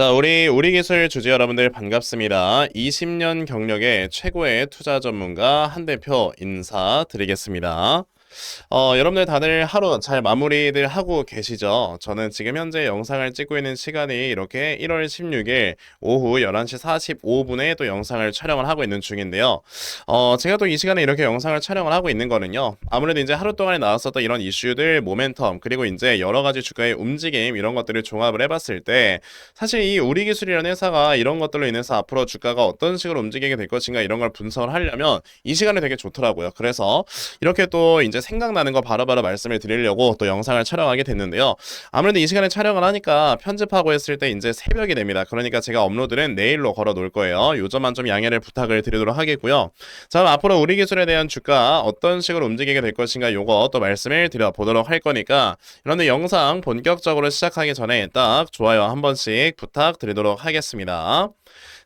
자, 우리 우리 기술 주주 여러분들 반갑습니다. 20년 경력의 최고의 투자 전문가 한 대표 인사드리겠습니다. 어, 여러분들 다들 하루 잘 마무리들 하고 계시죠? 저는 지금 현재 영상을 찍고 있는 시간이 이렇게 1월 16일 오후 11시 45분에 또 영상을 촬영을 하고 있는 중인데요. 어, 제가 또 이 시간에 이렇게 영상을 촬영을 하고 있는 거는요. 아무래도 이제 하루 동안에 나왔었던 이런 이슈들, 모멘텀, 그리고 이제 여러 가지 주가의 움직임 이런 것들을 종합을 해봤을 때 사실 이 우리 기술이라는 회사가 이런 것들로 인해서 앞으로 주가가 어떤 식으로 움직이게 될 것인가 이런 걸 분석을 하려면 이 시간이 되게 좋더라고요. 그래서 이렇게 또 이제 생각나는 거 바로바로 말씀을 드리려고 또 영상을 촬영하게 됐는데요. 아무래도 이 시간에 촬영을 하니까 편집하고 했을 때 이제 새벽이 됩니다. 그러니까 제가 업로드는 내일로 걸어 놓을 거예요. 요점만 좀 양해를 부탁을 드리도록 하겠고요. 자, 앞으로 우리 기술에 대한 주가 어떤 식으로 움직이게 될 것인가 요거 또 말씀을 드려 보도록 할 거니까 여러분들 영상 본격적으로 시작하기 전에 딱 좋아요 한 번씩 부탁드리도록 하겠습니다.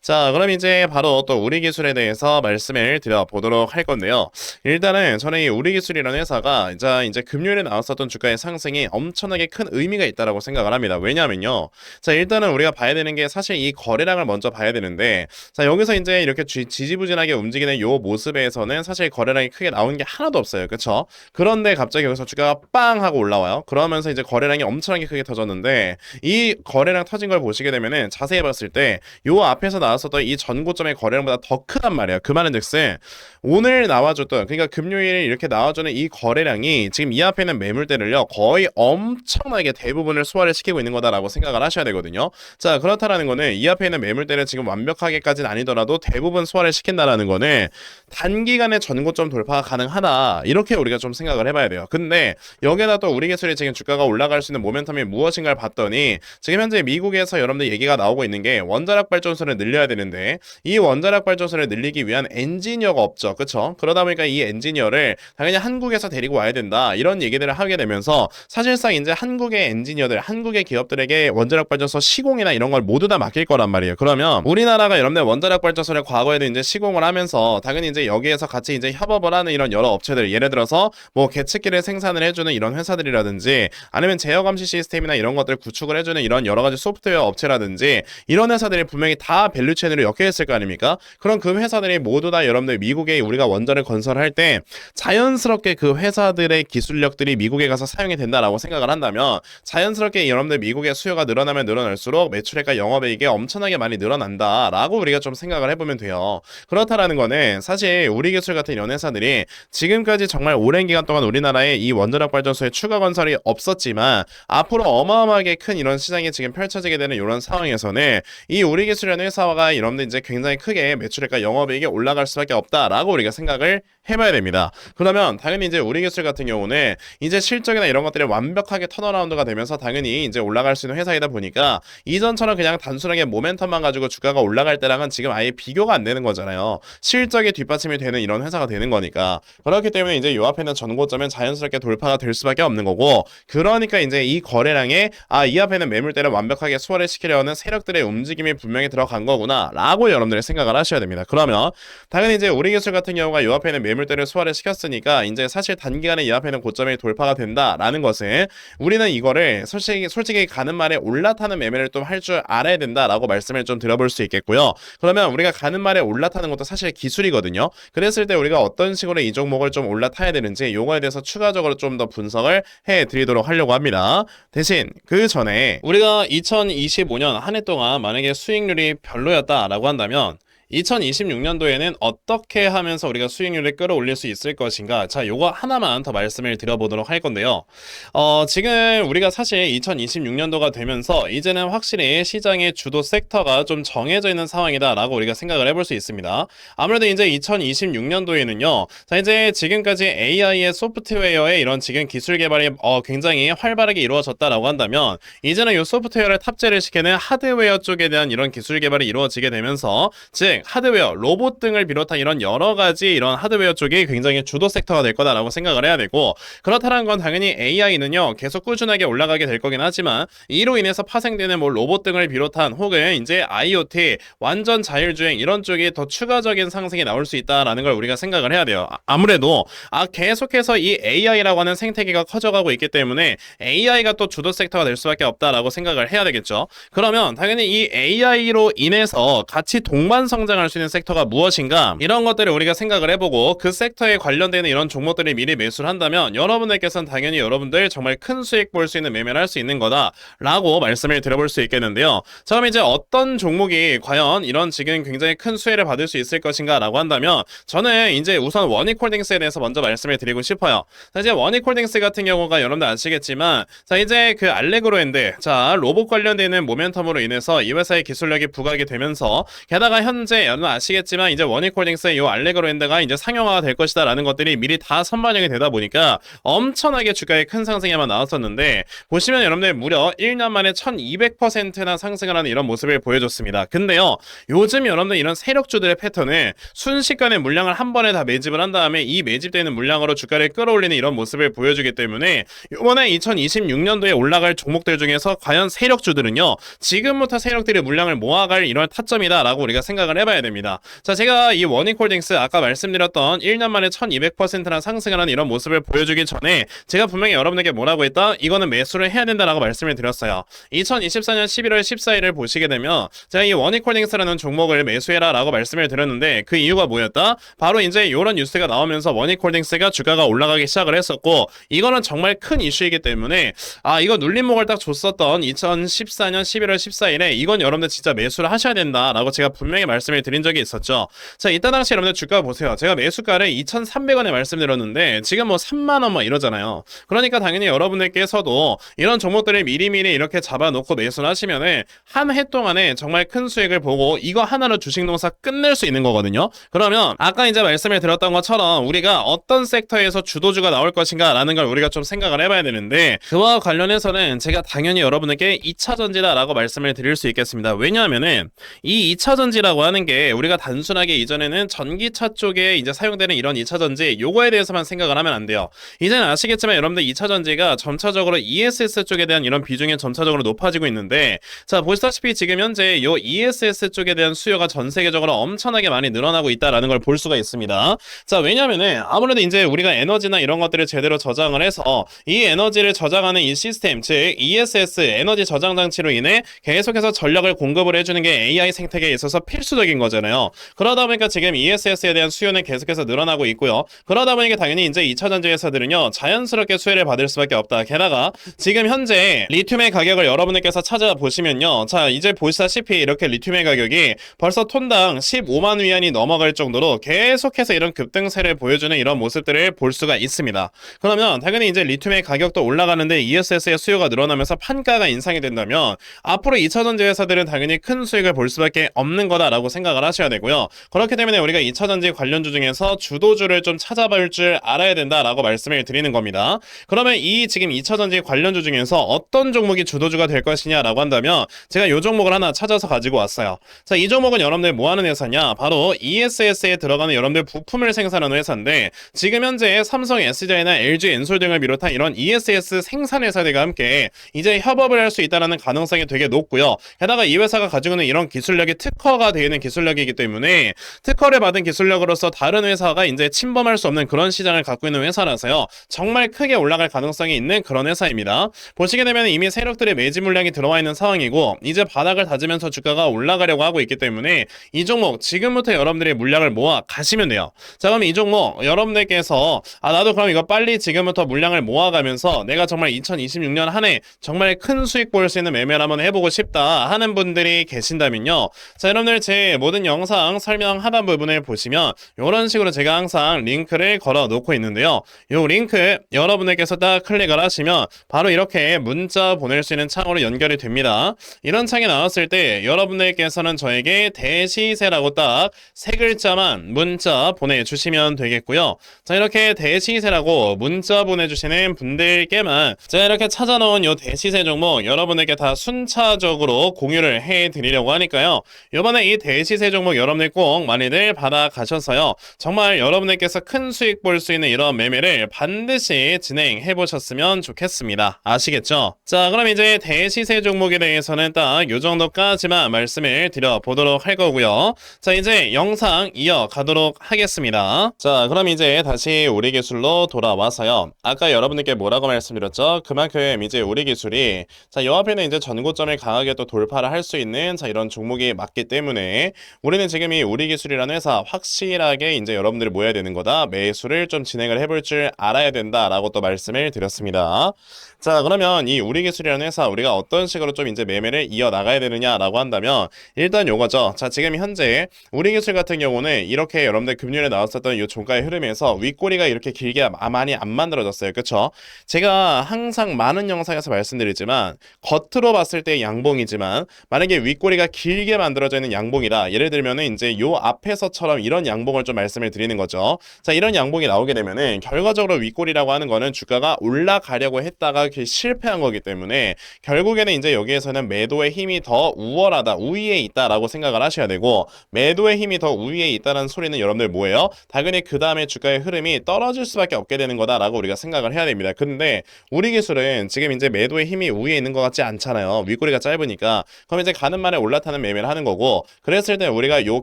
자, 그럼 이제 바로 또 우리 기술에 대해서 말씀을 드려보도록 할 건데요. 일단은 저는 이 우리 기술이라는 회사가 이제, 이제 금요일에 나왔었던 주가의 상승이 엄청나게 큰 의미가 있다라고 생각을 합니다. 왜냐면요. 자, 일단은 우리가 봐야 되는 게 사실 이 거래량을 먼저 봐야 되는데, 자, 여기서 이제 이렇게 지, 지지부진하게 움직이는 요 모습에서는 사실 거래량이 크게 나온 게 하나도 없어요. 그쵸? 그런데 갑자기 여기서 주가가 빵 하고 올라와요. 그러면서 이제 거래량이 엄청나게 크게 터졌는데, 이 거래량 터진 걸 보시게 되면은 자세히 봤을 때, 요 앞에서 나 나왔었던 이 전고점의 거래량보다 더 크단 말이에요. 그 말은즉슨 오늘 나와줬던 그러니까 금요일에 이렇게 나와주는 이 거래량이 지금 이 앞에 있는 매물대를요 거의 엄청나게 대부분을 소화를 시키고 있는 거다라고 생각을 하셔야 되거든요. 자 그렇다라는 거는 이 앞에 있는 매물대를 지금 완벽하게까지는 아니더라도 대부분 소화를 시킨다라는 거는 단기간에 전고점 돌파가 가능하다 이렇게 우리가 좀 생각을 해봐야 돼요. 근데 여기다 또 우리 기술이 지금 주가가 올라갈 수 있는 모멘텀이 무엇인가를 봤더니 지금 현재 미국에서 여러분들 얘기가 나오고 있는 게 원자력 발전소를 늘려야 늘려야 되는데 이 원자력 발전소를 늘리기 위한 엔지니어가 없죠. 그렇죠? 그러다 보니까 이 엔지니어를 당연히 한국에서 데리고 와야 된다. 이런 얘기들을 하게 되면서 사실상 이제 한국의 엔지니어들, 한국의 기업들에게 원자력 발전소 시공이나 이런 걸 모두 다 맡길 거란 말이에요. 그러면 우리나라가 여러분들 원자력 발전소를 과거에도 이제 시공을 하면서 당연히 이제 여기에서 같이 이제 협업을 하는 이런 여러 업체들 예를 들어서 뭐 계측기를 생산을 해주는 이런 회사들이라든지 아니면 제어 감시 시스템이나 이런 것들 구축을 해주는 이런 여러 가지 소프트웨어 업체라든지 이런 회사들이 분명히 다 밸류 밸류체인으로 엮여 있을 거 아닙니까? 그럼 그 회사들이 모두 다 여러분들 미국에 우리가 원전을 건설할 때 자연스럽게 그 회사들의 기술력들이 미국에 가서 사용이 된다라고 생각을 한다면 자연스럽게 여러분들 미국의 수요가 늘어나면 늘어날수록 매출액과 영업이익이 엄청나게 많이 늘어난다라고 우리가 좀 생각을 해보면 돼요. 그렇다라는 거는 사실 우리 기술 같은 이런 회사들이 지금까지 정말 오랜 기간 동안 우리나라에 이 원자력 발전소의 추가 건설이 없었지만 앞으로 어마어마하게 큰 이런 시장이 지금 펼쳐지게 되는 이런 상황에서는 이 우리 기술이라는 회사 가 회사가 여러분들 이제 굉장히 크게 매출액과 영업이익이 올라갈 수밖에 없다라고 우리가 생각을 해봐야 됩니다. 그러면 당연히 이제 우리 기술 같은 경우는 이제 실적이나 이런 것들이 완벽하게 턴어라운드가 되면서 당연히 이제 올라갈 수 있는 회사이다 보니까 이전처럼 그냥 단순하게 모멘텀만 가지고 주가가 올라갈 때랑은 지금 아예 비교가 안 되는 거잖아요. 실적이 뒷받침이 되는 이런 회사가 되는 거니까 그렇기 때문에 이제 요 앞에 있는 전고점은 자연스럽게 돌파가 될 수밖에 없는 거고 그러니까 이제 이 거래량에 아 이 앞에는 매물대를 완벽하게 수월을 시키려는 세력들의 움직임이 분명히 들어간 거구나 거구나 라고 여러분들이 생각을 하셔야 됩니다. 그러면 당연히 이제 우리 기술 같은 경우가 이 앞에는 매물 대를 소화를 시켰으니까 이제 사실 단기간에 이 앞에는 고점이 돌파가 된다라는 것은 우리는 이거를 솔직히 솔직히 가는 말에 올라타는 매매를 좀 할 줄 알아야 된다라고 말씀을 좀 드려볼 수 있겠고요. 그러면 우리가 가는 말에 올라타는 것도 사실 기술이거든요. 그랬을 때 우리가 어떤 식으로 이 종목을 좀 올라타야 되는지 요거에 대해서 추가적으로 좀 더 분석을 해 드리도록 하려고 합니다. 대신 그 전에 우리가 2025년 한 해 동안 만약에 수익률이 별로였다 올렸다라고 한다면 2026년도에는 어떻게 하면서 우리가 수익률을 끌어올릴 수 있을 것인가? 자 요거 하나만 더 말씀을 드려보도록 할 건데요. 어 지금 우리가 사실 2026년도가 되면서 이제는 확실히 시장의 주도 섹터가 좀 정해져 있는 상황이다 라고 우리가 생각을 해볼 수 있습니다. 아무래도 이제 2026년도에는요 자 이제 지금까지 AI의 소프트웨어의 이런 지금 기술 개발이 어 굉장히 활발하게 이루어졌다라고 한다면 이제는 이 소프트웨어를 탑재를 시키는 하드웨어 쪽에 대한 이런 기술 개발이 이루어지게 되면서 즉 하드웨어, 로봇 등을 비롯한 이런 여러 가지 이런 하드웨어 쪽이 굉장히 주도 섹터가 될 거다라고 생각을 해야 되고 그렇다는 건 당연히 AI는요 계속 꾸준하게 올라가게 될 거긴 하지만 이로 인해서 파생되는 뭐 로봇 등을 비롯한 혹은 이제 IoT 완전 자율주행 이런 쪽이 더 추가적인 상승이 나올 수 있다라는 걸 우리가 생각을 해야 돼요. 아- 아무래도 아 계속해서 이 AI라고 하는 생태계가 커져가고 있기 때문에 AI가 또 주도 섹터가 될 수밖에 없다라고 생각을 해야 되겠죠. 그러면 당연히 이 AI로 인해서 같이 동반 성 장할 수 있는 섹터가 무엇인가 이런 것들을 우리가 생각을 해보고 그 섹터에 관련되는 이런 종목들을 미리 매수를 한다면 여러분들께서는 당연히 여러분들 정말 큰 수익 볼 수 있는 매매를 할 수 있는 거다라고 말씀을 드려볼 수 있겠는데요. 자 그럼 이제 어떤 종목이 과연 이런 지금 굉장히 큰 수혜를 받을 수 있을 것인가라고 한다면 저는 이제 우선 원익홀딩스에 대해서 먼저 말씀을 드리고 싶어요. 자 이제 원익홀딩스 같은 경우가 여러분들 아시겠지만 자 이제 그 알레그로엔드 자 로봇 관련되는 모멘텀으로 인해서 이 회사의 기술력이 부각이 되면서 게다가 현재 여러분 아시겠지만 이제 원익홀딩스의 이 알레그로엔드가 이제 상용화가 될 것이다 라는 것들이 미리 다 선반영이 되다 보니까 엄청나게 주가에 큰 상승에만 나왔었는데 보시면 여러분들 무려 1년 만에 1200%나 상승을 하는 이런 모습을 보여줬습니다. 근데요 요즘 여러분들 이런 세력주들의 패턴은 순식간에 물량을 한 번에 다 매집을 한 다음에 이 매집되는 물량으로 주가를 끌어올리는 이런 모습을 보여주기 때문에 이번에 2026년도에 올라갈 종목들 중에서 과연 세력주들은요 지금부터 세력들이 물량을 모아갈 이런 타점이다라고 우리가 생각을 해 봐야 됩니다. 자 제가 이 원익홀딩스 아까 말씀드렸던 1년 만에 1200%나 상승을 하는 이런 모습을 보여주기 전에 제가 분명히 여러분에게 뭐라고 했다? 이거는 매수를 해야 된다라고 말씀을 드렸어요. 2024년 11월 14일을 보시게 되면 제가 이 원익홀딩스라는 종목을 매수해라 라고 말씀을 드렸는데 그 이유가 뭐였다? 바로 이제 이런 뉴스가 나오면서 원익홀딩스가 주가가 올라가기 시작을 했었고 이거는 정말 큰 이슈이기 때문에 아 이거 눌림목을 딱 줬었던 2014년 11월 14일에 이건 여러분들 진짜 매수를 하셔야 된다라고 제가 분명히 말씀을 드린 적이 있었죠. 자 이때 당시 여러분들 주가 보세요. 제가 매수가를 2,300원에 말씀드렸는데 지금 뭐 3만 원 뭐 이러잖아요. 그러니까 당연히 여러분들께서도 이런 종목들을 미리미리 이렇게 잡아놓고 매수를 하시면은 한 해 동안에 정말 큰 수익을 보고 이거 하나로 주식 농사 끝낼 수 있는 거거든요. 그러면 아까 이제 말씀을 드렸던 것처럼 우리가 어떤 섹터에서 주도주가 나올 것인가라는 걸 우리가 좀 생각을 해봐야 되는데 그와 관련해서는 제가 당연히 여러분에게 2차 전지다라고 말씀을 드릴 수 있겠습니다. 왜냐하면은 이 2차 전지라고 하는 게 우리가 단순하게 이전에는 전기차 쪽에 이제 사용되는 이런 2차 전지 요거에 대해서만 생각을 하면 안 돼요. 이제는 아시겠지만 여러분들 2차 전지가 점차적으로 ESS 쪽에 대한 이런 비중이 점차적으로 높아지고 있는데 자 보시다시피 지금 현재 요 ESS 쪽에 대한 수요가 전 세계적으로 엄청나게 많이 늘어나고 있다라는 걸 볼 수가 있습니다. 자 왜냐면은 아무래도 이제 우리가 에너지나 이런 것들을 제대로 저장을 해서 이 에너지를 저장하는 이 시스템 즉 ESS 에너지 저장 장치로 인해 계속해서 전력을 공급을 해주는 게 AI 생태계에 있어서 필수적인 거잖아요. 그러다 보니까 지금 ESS에 대한 수요는 계속해서 늘어나고 있고요. 그러다 보니까 당연히 이제 2차 전지 회사들은요 자연스럽게 수혜를 받을 수밖에 없다. 게다가 지금 현재 리튬의 가격을 여러분들께서 찾아보시면요. 자 이제 보시다시피 이렇게 리튬의 가격이 벌써 톤당 15만 위안이 넘어갈 정도로 계속해서 이런 급등세를 보여주는 이런 모습들을 볼 수가 있습니다. 그러면 당연히 이제 리튬의 가격도 올라가는데 ESS의 수요가 늘어나면서 판가가 인상이 된다면 앞으로 2차 전지 회사들은 당연히 큰 수익을 볼 수밖에 없는 거다라고 생각 을 하셔야 되고요. 그렇기 때문에 우리가 2차전지 관련주 중에서 주도주를 좀 찾아볼 줄 알아야 된다라고 말씀을 드리는 겁니다. 그러면 이 지금 2차전지 관련주 중에서 어떤 종목이 주도주가 될 것이냐라고 한다면 제가 이 종목을 하나 찾아서 가지고 왔어요. 자, 이 종목은 여러분들 뭐 하는 회사냐? 바로 ESS에 들어가는 여러분들 부품을 생산하는 회사인데 지금 현재 삼성 SDI나 LG 엔솔 등을 비롯한 이런 ESS 생산 회사들과 함께 이제 협업을 할 수 있다는 가능성이 되게 높고요. 게다가 이 회사가 가지고 있는 이런 기술력이 특허가 되어 있는 기술 력이기 때문에 특허를 받은 기술력으로서 다른 회사가 이제 침범할 수 없는 그런 시장을 갖고 있는 회사라서요. 정말 크게 올라갈 가능성이 있는 그런 회사입니다. 보시게 되면 이미 세력들의 매집 물량이 들어와 있는 상황이고 이제 바닥을 다지면서 주가가 올라가려고 하고 있기 때문에 이 종목 지금부터 여러분들이 물량을 모아 가시면 돼요. 자 그럼 이 종목 여러분들께서 아 나도 그럼 이거 빨리 지금부터 물량을 모아가면서 내가 정말 2026년 한 해 정말 큰 수익 볼 수 있는 매매를 한번 해보고 싶다 하는 분들이 계신다면요. 자 여러분들 제 모든 영상 설명 하단 부분을 보시면 이런 식으로 제가 항상 링크를 걸어 놓고 있는데요. 이 링크 여러분들께서 딱 클릭을 하시면 바로 이렇게 문자 보낼 수 있는 창으로 연결이 됩니다. 이런 창이 나왔을 때 여러분들께서는 저에게 대시세라고 딱 세 글자만 문자 보내주시면 되겠고요. 자 이렇게 대시세라고 문자 보내주시는 분들께만 제가 이렇게 찾아놓은 요 대시세 종목 여러분에게 다 순차적으로 공유를 해드리려고 하니까요. 이번에 이 대시 세 종목 여러분들 꼭 많이들 받아가셔서요. 정말 여러분들께서 큰 수익 볼 수 있는 이런 매매를 반드시 진행해 보셨으면 좋겠습니다. 아시겠죠? 자, 그럼 이제 대시세 종목에 대해서는 딱 요 정도까지만 말씀을 드려보도록 할 거고요. 자, 이제 영상 이어가도록 하겠습니다. 자, 그럼 이제 다시 우리 기술로 돌아와서요. 아까 여러분들께 뭐라고 말씀드렸죠? 그만큼 이제 우리 기술이 자, 요 앞에는 이제 전고점을 강하게 또 돌파를 할 수 있는 자, 이런 종목이 맞기 때문에 우리는 지금 이 우리 기술이라는 회사 확실하게 이제 여러분들이 모여야 되는 거다. 매수를 좀 진행을 해볼 줄 알아야 된다라고 또 말씀을 드렸습니다. 자, 그러면 이 우리 기술이라는 회사 우리가 어떤 식으로 좀 이제 매매를 이어 나가야 되느냐라고 한다면 일단 요거죠. 자, 지금 현재 우리 기술 같은 경우는 이렇게 여러분들 금요일에 나왔었던 이 종가의 흐름에서 윗꼬리가 이렇게 길게 아- 많이 안 만들어졌어요. 그쵸? 제가 항상 많은 영상에서 말씀드리지만 겉으로 봤을 때 양봉이지만 만약에 윗꼬리가 길게 만들어져 있는 양봉이라 예를 들면은 이제 요 앞에서처럼 이런 양봉을 좀 말씀을 드리는 거죠. 자, 이런 양봉이 나오게 되면은 결과적으로 윗꼬리라고 하는 거는 주가가 올라가려고 했다가 그 실패한 거기 때문에 결국에는 이제 여기에서는 매도의 힘이 더 우월하다, 우위에 있다라고 생각을 하셔야 되고 매도의 힘이 더 우위에 있다는 소리는 여러분들 뭐예요? 당연히 그 다음에 주가의 흐름이 떨어질 수밖에 없게 되는 거다라고 우리가 생각을 해야 됩니다. 근데 우리 기술은 지금 이제 매도의 힘이 우위에 있는 것 같지 않잖아요. 윗꼬리가 짧으니까 그럼 이제 가는 만에 올라타는 매매를 하는 거고 그랬을 때 우리가 요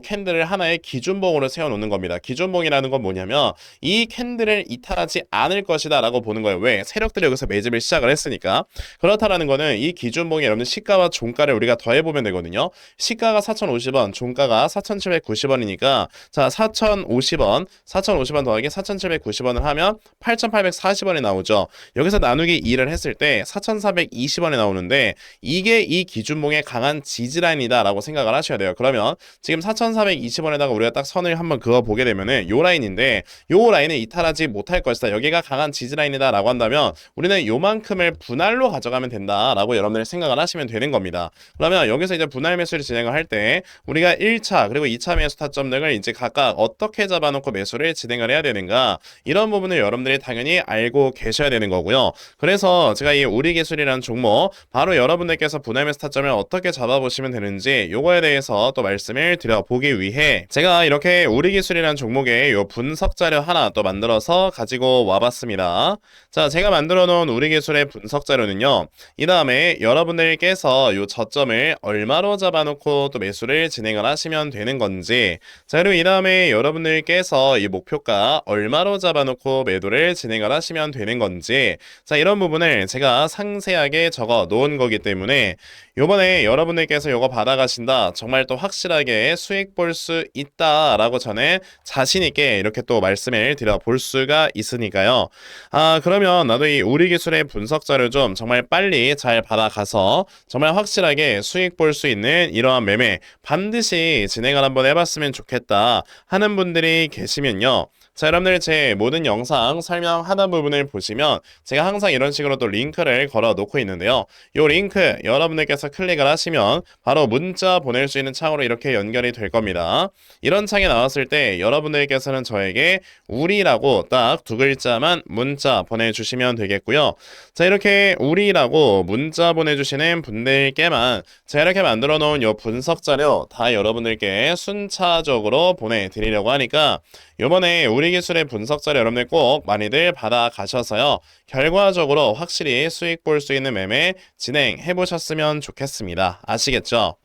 캔들을 하나의 기준봉으로 세워놓는 겁니다. 기준봉이라는 건 뭐냐면 이 캔들을 이탈하지 않을 것이다 라고 보는 거예요. 왜? 세력들이 여기서 매집을 시작을 했으니까 그렇다라는 거는 이 기준봉이 여러분들 시가와 종가를 우리가 더해보면 되거든요. 시가가 4,050원, 종가가 4,790원이니까 자 4,050원, 4,050원 더하기 4,790원을 하면 8,840원이 나오죠. 여기서 나누기 2를 했을 때 4,420원이 나오는데 이게 이 기준봉의 강한 지지라인이다 라고 생각을 하셔야 돼요. 그러면 지금 4,420원에다가 우리가 딱 선을 한번 그어 보게 되면은 요 라인인데 요 라인을 이탈하지 못할 것이다. 여기가 강한 지지 라인이다라고 한다면 우리는 요만큼을 분할로 가져가면 된다라고 여러분들 생각을 하시면 되는 겁니다. 그러면 여기서 이제 분할 매수를 진행을 할 때 우리가 1차 그리고 2차 매수 타점 등을 이제 각각 어떻게 잡아놓고 매수를 진행을 해야 되는가 이런 부분을 여러분들이 당연히 알고 계셔야 되는 거고요. 그래서 제가 이 우리 기술이라는 종목 바로 여러분들께서 분할 매수 타점을 어떻게 잡아보시면 되는지 요거에 대해서 또 말씀 을 드려보기 위해 제가 이렇게 우리 기술이라는 종목의 요 분석 자료 하나 또 만들어서 가지고 와봤습니다. 자, 제가 만들어 놓은 우리 기술의 분석 자료는요. 이 다음에 여러분들께서 요 저점을 얼마로 잡아놓고 또 매수를 진행을 하시면 되는 건지 자, 그리고 이 다음에 여러분들께서 이 목표가 얼마로 잡아놓고 매도를 진행을 하시면 되는 건지 자, 이런 부분을 제가 상세하게 적어 놓은 거기 때문에 요번에 여러분들께서 요거 받아가신다 정말 또 확실하게 수익 볼 수 있다라고 전에 자신 있게 이렇게 또 말씀을 드려 볼 수가 있으니까요. 아 그러면 나도 이 우리 기술의 분석 자료 좀 정말 빨리 잘 받아가서 정말 확실하게 수익 볼 수 있는 이러한 매매 반드시 진행을 한번 해봤으면 좋겠다 하는 분들이 계시면요. 자, 여러분들 제 모든 영상 설명하는 부분을 보시면 제가 항상 이런 식으로 또 링크를 걸어 놓고 있는데요. 이 링크 여러분들께서 클릭을 하시면 바로 문자 보낼 수 있는 창으로 이렇게 연결이 될 겁니다. 이런 창이 나왔을 때 여러분들께서는 저에게 우리라고 딱 두 글자만 문자 보내주시면 되겠고요. 자, 이렇게 우리라고 문자 보내주시는 분들께만 제가 이렇게 만들어 놓은 이 분석 자료 다 여러분들께 순차적으로 보내드리려고 하니까 요번에 우리 기술의 분석 자료 여러분들 꼭 많이들 받아 가셔서요. 결과적으로 확실히 수익 볼 수 있는 매매 진행해 보셨으면 좋겠습니다. 아시겠죠?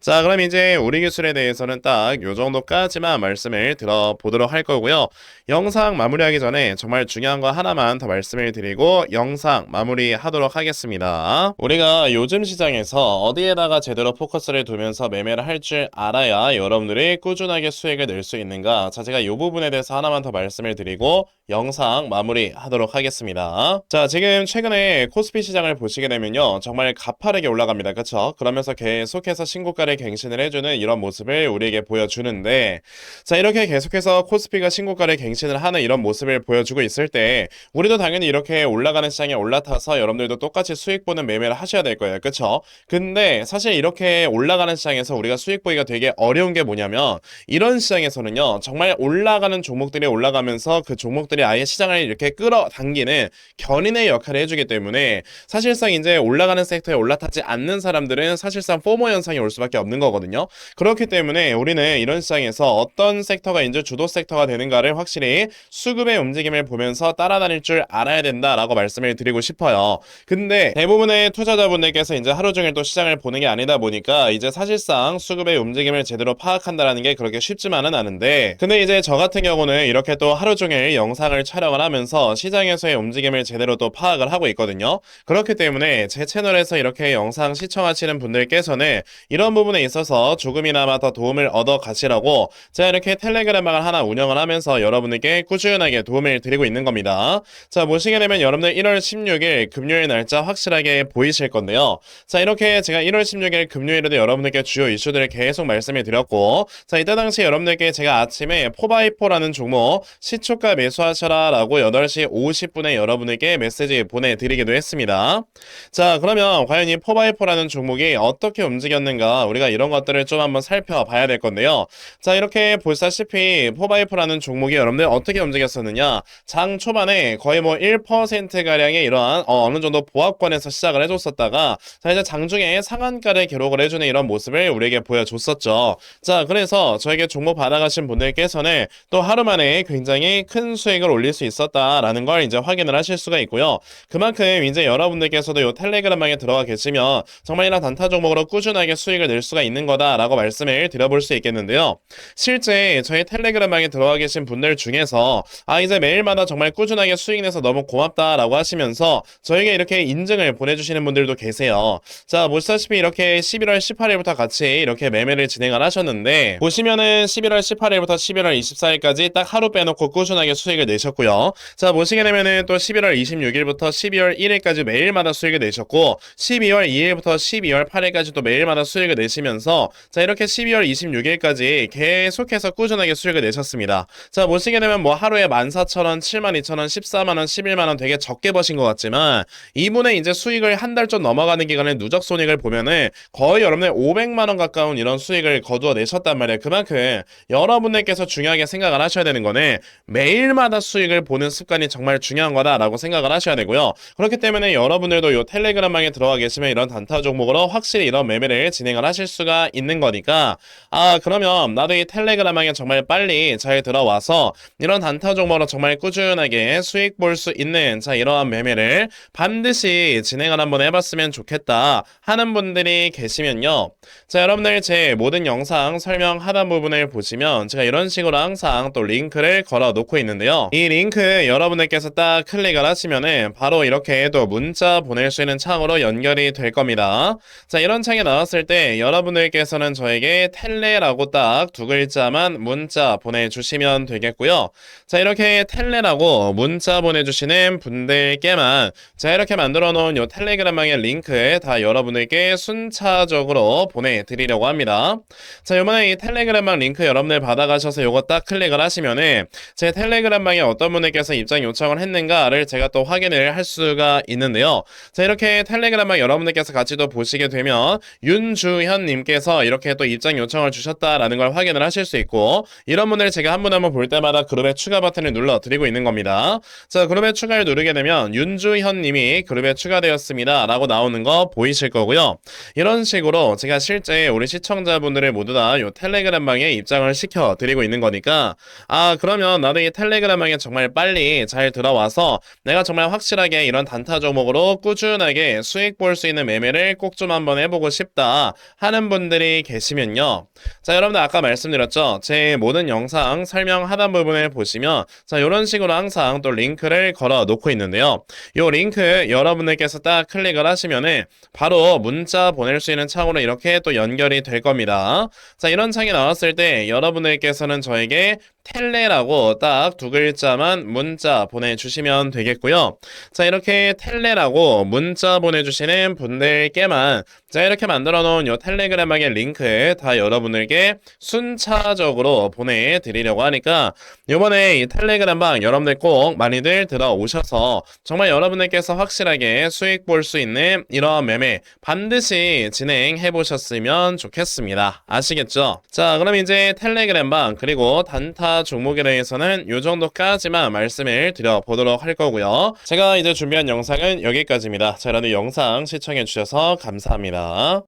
자, 그럼 이제 우리 기술에 대해서는 딱 요 정도까지만 말씀을 들어보도록 할 거고요. 영상 마무리하기 전에 정말 중요한 거 하나만 더 말씀을 드리고 영상 마무리하도록 하겠습니다. 우리가 요즘 시장에서 어디에다가 제대로 포커스를 두면서 매매를 할 줄 알아야 여러분들이 꾸준하게 수익을 낼 수 있는가? 자, 제가 이 부분에 대해서 하나만 더 말씀을 드리고 영상 마무리하도록 하겠습니다. 자, 지금 최근에 코스피 시장을 보시게 되면요. 정말 가파르게 올라갑니다. 그렇죠? 그러면서 계속해서 신고가를 갱신을 해주는 이런 모습을 우리에게 보여주는데 자, 이렇게 계속해서 코스피가 신고가를 갱신을 하는 이런 모습을 보여주고 있을 때 우리도 당연히 이렇게 올라가는 시장에 올라타서 여러분들도 똑같이 수익 보는 매매를 하셔야 될 거예요. 그렇죠? 근데 사실 이렇게 올라가는 시장에서 우리가 수익 보기가 되게 어려운 게 뭐냐면 이런 시장에서는요. 정말 올라가는 종목들이 올라가면서 그 종목들이 아예 시장을 이렇게 끌어당기는 견인의 역할을 해주기 때문에 사실상 이제 올라가는 섹터에 올라타지 않는 사람들은 사실상 포모 현상이 올볼 수밖에 없는 거거든요. 그렇기 때문에 우리는 이런 시장에서 어떤 섹터가 이제 주도 섹터가 되는가를 확실히 수급의 움직임을 보면서 따라다닐 줄 알아야 된다라고 말씀을 드리고 싶어요. 근데 대부분의 투자자분들께서 이제 하루 종일 또 시장을 보는 게 아니다 보니까 이제 사실상 수급의 움직임을 제대로 파악한다라는 게 그렇게 쉽지만은 않은데 근데 이제 저 같은 경우는 이렇게 또 하루 종일 영상 을 촬영을 하면서 시장에서의 움직임을 제대로 또 파악을 하고 있거든요. 그렇기 때문에 제 채널에서 이렇게 영상 시청하시는 분들께서는 이런 부분에 있어서 조금이나마 더 도움을 얻어 가시라고 제가 이렇게 텔레그램방을 하나 운영을 하면서 여러분에게 꾸준하게 도움을 드리고 있는 겁니다. 자, 보시게 되면 여러분들 1월 16일 금요일 날짜 확실하게 보이실 건데요. 자, 이렇게 제가 1월 16일 금요일에도 여러분들께 주요 이슈들을 계속 말씀을 드렸고, 자, 이때 당시 여러분들께 제가 아침에 포바이포라는 종목 시초가 매수하 셔라 라고 8시 50분에 여러분에게 메시지 보내드리기도 했습니다. 자, 그러면 과연 이 포바이포라는 종목이 어떻게 움직였는가 우리가 이런 것들을 좀 한번 살펴봐야 될 건데요. 자, 이렇게 보시다시피 포바이포라는 종목이 여러분들 어떻게 움직였었느냐? 장 초반에 거의 뭐 1%가량의 이러한 어, 어느 정도 보합권에서 시작을 해줬었다가 자, 이제 장중에 상한가를 기록을 해주는 이런 모습을 우리에게 보여줬었죠. 자, 그래서 저에게 종목 받아가신 분들께서는 또 하루 만에 굉장히 큰 수익 을 올릴 수 있었다라는 걸 이제 확인을 하실 수가 있고요. 그만큼 이제 여러분들께서도 이 텔레그램방에 들어가 계시면 정말 이런 단타 종목으로 꾸준하게 수익을 낼 수가 있는 거다라고 말씀을 드려볼 수 있겠는데요. 실제 저희 텔레그램방에 들어가 계신 분들 중에서 아 이제 매일마다 정말 꾸준하게 수익 내서 너무 고맙다라고 하시면서 저에게 이렇게 인증을 보내주시는 분들도 계세요. 자 보시다시피 이렇게 11월 18일부터 같이 이렇게 매매를 진행을 하셨는데 보시면은 11월 18일부터 11월 24일까지 딱 하루 빼놓고 꾸준하게 수익을 내셨고요. 자 보시게 되면은 또 11월 26일부터 12월 1일까지 매일마다 수익을 내셨고 12월 2일부터 12월 8일까지 또 매일마다 수익을 내시면서 자 이렇게 12월 26일까지 계속해서 꾸준하게 수익을 내셨습니다. 자 보시게 되면 뭐 하루에 14,000원, 72,000원, 14만원, 11만원 되게 적게 버신 것 같지만 이분의 이제 수익을 한달좀 넘어가는 기간의 누적 손익을 보면은 거의 여러분의 500만원 가까운 이런 수익을 거두어 내셨단 말이에요. 그만큼 여러분들께서 중요하게 생각을 하셔야 되는 거는 매일마다 수익을 보는 습관이 정말 중요한 거다라고 생각을 하셔야 되고요. 그렇기 때문에 여러분들도 이 텔레그램방에 들어가 계시면 이런 단타 종목으로 확실히 이런 매매를 진행을 하실 수가 있는 거니까 아 그러면 나도 이 텔레그램방에 정말 빨리 잘 들어와서 이런 단타 종목으로 정말 꾸준하게 수익 볼 수 있는 자 이러한 매매를 반드시 진행을 한번 해봤으면 좋겠다 하는 분들이 계시면요. 자 여러분들 제 모든 영상 설명 하단 부분을 보시면 제가 이런 식으로 항상 또 링크를 걸어 놓고 있는데요. 이 링크 여러분들께서 딱 클릭을 하시면은 바로 이렇게 또 문자 보낼 수 있는 창으로 연결이 될 겁니다. 자 이런 창이 나왔을 때 여러분들께서는 저에게 텔레라고 딱 두 글자만 문자 보내주시면 되겠고요. 자 이렇게 텔레라고 문자 보내주시는 분들께만 자 이렇게 만들어 놓은 요 텔레그램방의 링크 다 여러분에게 순차적으로 보내드리려고 합니다. 자 이번에 이 텔레그램방 링크 여러분들 받아가셔서 요거 딱 클릭을 하시면은 제 텔레그램 방에 어떤 분들께서 입장 요청을 했는가를 제가 또 확인을 할 수가 있는데요. 자 이렇게 텔레그램방 여러분들께서 같이 또 보시게 되면 윤주현 님께서 이렇게 또 입장 요청을 주셨다라는 걸 확인을 하실 수 있고 이런 분들 제가 한 분 한 분 볼 때마다 그룹에 추가 버튼을 눌러 드리고 있는 겁니다. 자 그룹에 추가를 누르게 되면 윤주현 님이 그룹에 추가되었습니다 라고 나오는 거 보이실 거고요. 이런 식으로 제가 실제 우리 시청자분들을 모두 다이 텔레그램 방에 입장을 시켜 드리고 있는 거니까 아 그러면 나도 이 텔레그램 방에 정말 빨리 잘 들어와서 내가 정말 확실하게 이런 단타 종목으로 꾸준하게 수익 볼 수 있는 매매를 꼭 좀 한번 해보고 싶다 하는 분들이 계시면요. 자 여러분들 아까 말씀드렸죠. 제 모든 영상 설명 하단 부분을 보시면 자 이런 식으로 항상 또 링크를 걸어 놓고 있는데요. 이 링크 여러분들께서 딱 클릭을 하시면은 바로 문자 보낼 수 있는 창으로 이렇게 또 연결이 될 겁니다. 자 이런 창이 나왔을 때 여러분들께서는 저에게 텔레라고 딱 두 글자만 문자 보내주시면 되겠고요. 자 이렇게 텔레라고 문자 보내주시는 분들께만 자 이렇게 만들어 놓은 요 텔레그램방의 링크 다 여러분들께 순차적으로 보내드리려고 하니까 이번에 이 텔레그램방 여러분들 꼭 많이들 들어오셔서 정말 여러분들께서 확실하게 수익 볼 수 있는 이런 매매 반드시 진행해 보셨으면 좋겠습니다. 아시겠죠? 자 그럼 이제 텔레그램방 그리고 단타 종목에 대해서는 요 정도까지만 말씀을 드려보도록 할 거고요. 제가 이제 준비한 영상은 여기까지입니다. 자 여러분들 영상 시청해 주셔서 감사합니다.